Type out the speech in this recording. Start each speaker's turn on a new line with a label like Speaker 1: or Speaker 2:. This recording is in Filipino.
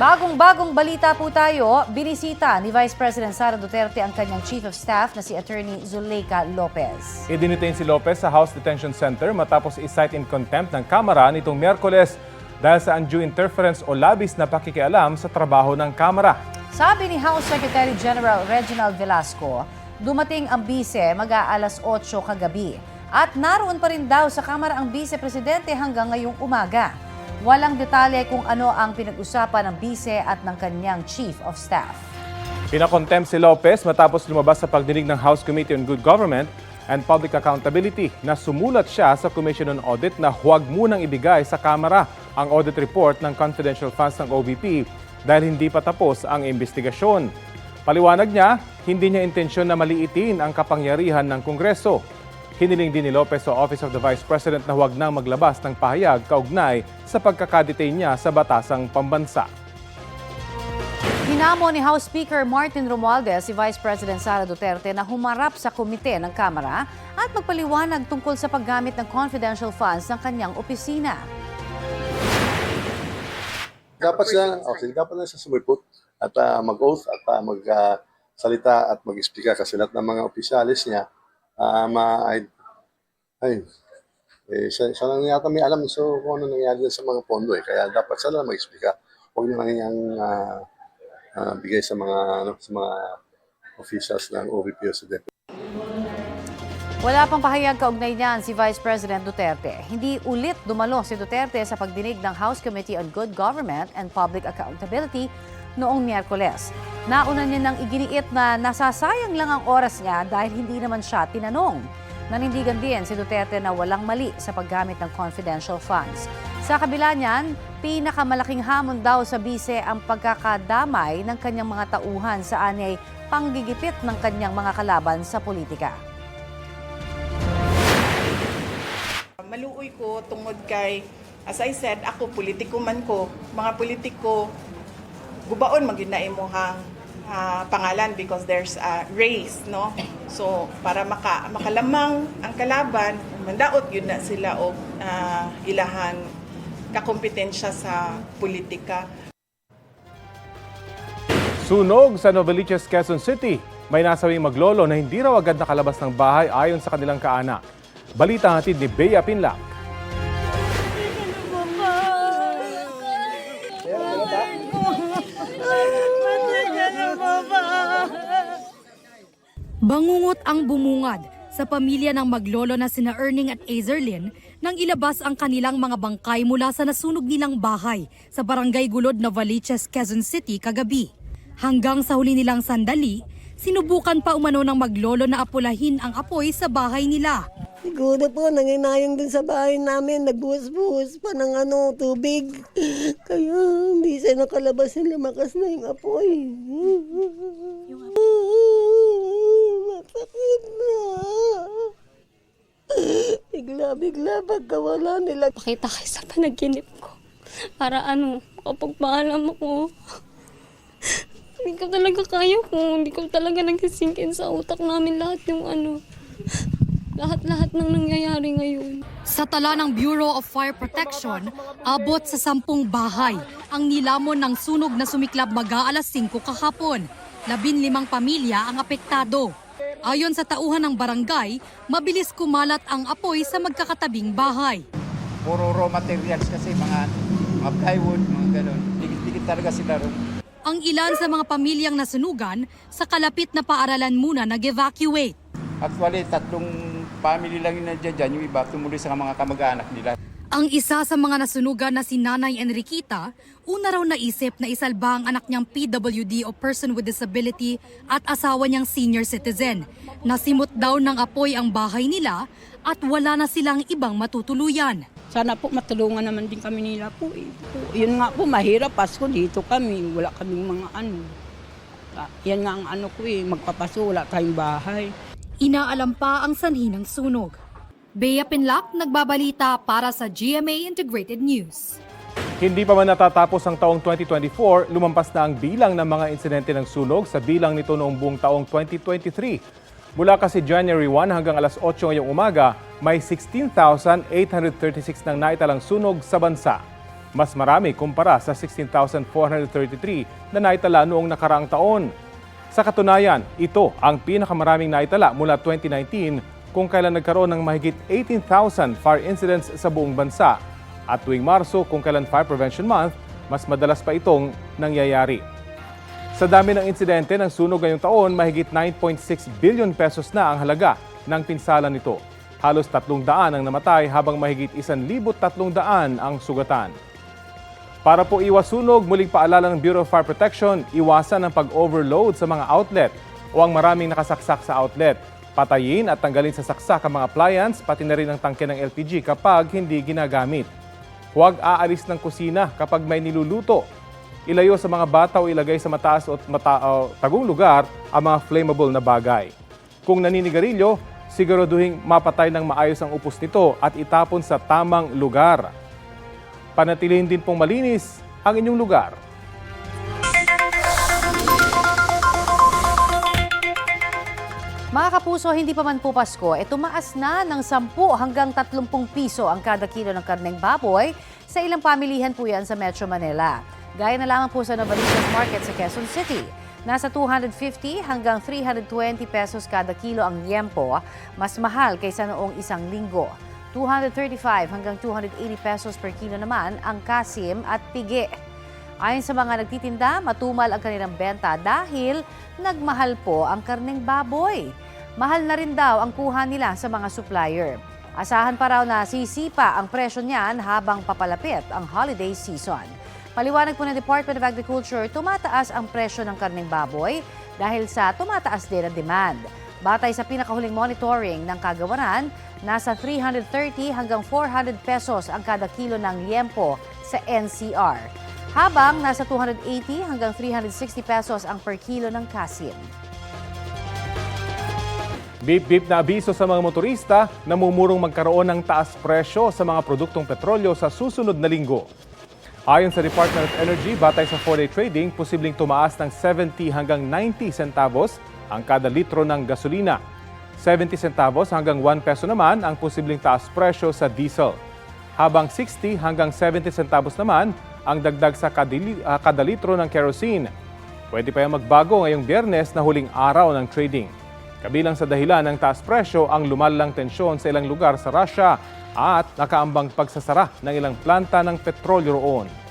Speaker 1: Bagong-bagong balita po tayo, binisita ni Vice President Sara Duterte ang kanyang Chief of Staff na si Attorney Zuleika Lopez.
Speaker 2: Idinitain si Lopez sa House Detention Center matapos i-cite in contempt ng Kamara nitong Miyerkules dahil sa undue interference o labis na pakikialam sa trabaho ng Kamara.
Speaker 1: Sabi ni House Secretary General Reginald Velasco, dumating ang bise mag-aalas 8 kagabi. At naroon pa rin daw sa Kamara ang Vice Presidente hanggang ngayong umaga. Walang detalye kung ano ang pinag-usapan ng bise at ng kanyang Chief of Staff.
Speaker 2: Pinakontempt si Lopez matapos lumabas sa pagdinig ng House Committee on Good Government and Public Accountability na sumulat siya sa Commission on Audit na huwag munang ibigay sa Kamara ang audit report ng confidential funds ng OVP dahil hindi pa tapos ang investigasyon. Paliwanag niya, hindi niya intensyon na maliitin ang kapangyarihan ng Kongreso. Hiniling din ni Lopez sa Office of the Vice President na huwag nang maglabas ng pahayag kaugnay sa pagkakadetain niya sa batasang pambansa.
Speaker 1: Hinamo ni House Speaker Martin Romualdez si Vice President Sara Duterte na humarap sa komite ng Kamara at magpaliwanag tungkol sa paggamit ng confidential funds ng kanyang opisina.
Speaker 3: Dapat siya, okay, dapat na siya sumipot at ah, mag-oath at uh, mag-salita at mag-explica kasi lahat ng mga opisyalis niya, ah, ma, ay, ay, eh, siya, siya lang yata may alam so kung ano nangyari sa mga pondo eh. Kaya dapat siya lang mag-explica. Huwag na lang niyang ah, ah, bigay sa mga, ano, sa mga officials ng OVP o sa DepEd.
Speaker 1: Wala pang pahayag kaugnay niyan si Vice President Duterte. Hindi ulit dumalo si Duterte sa pagdinig ng House Committee on Good Government and Public Accountability noong Miyerkules. Nauna niya nang iginiit na nasasayang lang ang oras niya dahil hindi naman siya tinanong. Nanindigan din si Duterte na walang mali sa paggamit ng confidential funds. Sa kabila niyan, pinakamalaking hamon daw sa bise ang pagkakadamay ng kanyang mga tauhan sa anyay panggigipit ng kanyang mga kalaban sa politika.
Speaker 4: Maluoy ko tungod kay, as I said, ako politiko man ko, mga politiko, gubaon magyud na ah, pangalan because there's a race, no? So, para maka, makalamang ang kalaban, mandaot yun na sila og ah, ilahan kakompetensya sa politika.
Speaker 2: Sunog sa Novaliches, Quezon City. May nasawing maglolo na hindi raw agad nakalabas ng bahay ayon sa kanilang kaana. Balita hatid ni Bea Pinlac.
Speaker 5: Bangungot ang bumungad sa pamilya ng maglolo na sina Erning at Azerlin nang ilabas ang kanilang mga bangkay mula sa nasunog nilang bahay sa barangay Gulod, Novaliches, Quezon City kagabi. Hanggang sa huli nilang sandali, sinubukan pa umano ng maglolo na apulahin ang apoy sa bahay nila.
Speaker 6: Siguro po, nanginayang din sa bahay namin, nagbuhos-buhos pa ng ano, tubig. Kaya hindi siya nakalabas na lumakas na yung apoy. Masakit na. Bigla-bigla pagkawala nila.
Speaker 7: Pakita kayo sa panaginip ko. Para ano, kapag paalam ako. Hindi ko talaga kaya kung hindi ko talaga nagsisinkin sa utak namin lahat yung ano. Lahat-lahat ng nangyayari ngayon.
Speaker 5: Sa tala ng Bureau of Fire Protection, abot sa sampung bahay ang nilamon ng sunog na sumiklab mag-aalas 5 kahapon. Labin limang pamilya ang apektado. Ayon sa tauhan ng barangay, mabilis kumalat ang apoy sa magkakatabing bahay.
Speaker 8: puro raw materials kasi mga mga plywood, mga ganun. Dikit-dikit talaga sila ron.
Speaker 5: Ang ilan sa mga pamilyang nasunugan sa kalapit na paaralan muna nag-evacuate.
Speaker 8: Actually, tatlong family lang yung nandiyan dyan. Yung iba tumuloy sa mga kamag-anak nila.
Speaker 5: Ang isa sa mga nasunugan na si Nanay Enriquita, una raw naisip na isalba ang anak niyang PWD o person with disability at asawa niyang senior citizen. Nasimot daw ng apoy ang bahay nila at wala na silang ibang matutuluyan.
Speaker 9: Sana po matulungan naman din kami nila po. Eh. Yun nga po, mahirap. Pasko dito kami. Wala kaming mga ano. Ah, Yan nga ang ano ko eh. Magpapaso, wala tayong bahay.
Speaker 5: Inaalam pa ang sanhi ng sunog. Bea Pinlac, nagbabalita para sa GMA Integrated News.
Speaker 2: Hindi pa man natatapos ang taong 2024, lumampas na ang bilang ng mga insidente ng sunog sa bilang nito noong buong taong 2023. Mula kasi January 1 hanggang alas 8 ngayong umaga, may 16,836 nang naitalang sunog sa bansa. Mas marami kumpara sa 16,433 na naitala noong nakaraang taon. Sa katunayan, ito ang pinakamaraming naitala mula 2019 kung kailan nagkaroon ng mahigit 18,000 fire incidents sa buong bansa. At tuwing Marso kung kailan Fire Prevention Month, mas madalas pa itong nangyayari. Sa dami ng insidente ng sunog ngayong taon, mahigit 9.6 billion pesos na ang halaga ng pinsala nito. Halos 300 ang namatay habang mahigit 1,300 ang sugatan. Para po iwas sunog, muling paalala ng Bureau of Fire Protection, iwasan ang pag-overload sa mga outlet o ang maraming nakasaksak sa outlet. Patayin at tanggalin sa saksak ang mga appliance, pati na rin ang tangke ng LPG kapag hindi ginagamit. Huwag aalis ng kusina kapag may niluluto. Ilayo sa mga bata o ilagay sa mataas o mata, o tagong lugar ang mga flammable na bagay. Kung naninigarilyo, siguraduhin mapatay ng maayos ang upos nito at itapon sa tamang lugar. Panatilihin din pong malinis ang inyong lugar.
Speaker 1: Mga kapuso, hindi pa man po Pasko, e tumaas na ng 10 hanggang 30 piso ang kada kilo ng karneng baboy sa ilang pamilihan po yan sa Metro Manila. Gaya na lamang po sa Novaliches Market sa Quezon City. Nasa 250 hanggang 320 pesos kada kilo ang liempo, mas mahal kaysa noong isang linggo. 235 hanggang 280 pesos per kilo naman ang kasim at pigi. Ayon sa mga nagtitinda, matumal ang kanilang benta dahil nagmahal po ang karneng baboy. Mahal na rin daw ang kuha nila sa mga supplier. Asahan pa raw na sisipa ang presyo niyan habang papalapit ang holiday season. Paliwanag po ng Department of Agriculture, tumataas ang presyo ng karneng baboy dahil sa tumataas din ang demand. Batay sa pinakahuling monitoring ng kagawaran, nasa 330 hanggang 400 pesos ang kada kilo ng liempo sa NCR habang nasa 280 hanggang 360 pesos ang per kilo ng kasim.
Speaker 2: Bip-bip na abiso sa mga motorista na mumurong magkaroon ng taas presyo sa mga produktong petrolyo sa susunod na linggo. Ayon sa Department of Energy, batay sa 4-day trading, posibleng tumaas ng 70 hanggang 90 centavos ang kada litro ng gasolina. 70 centavos hanggang 1 peso naman ang posibleng taas presyo sa diesel. Habang 60 hanggang 70 centavos naman ang dagdag sa kadili- ah, kada litro ng kerosene. Pwede pa yung magbago ngayong biyernes na huling araw ng trading. Kabilang sa dahilan ng taas presyo ang lumalang tensyon sa ilang lugar sa Russia at nakaambang pagsasara ng ilang planta ng petrolyo roon.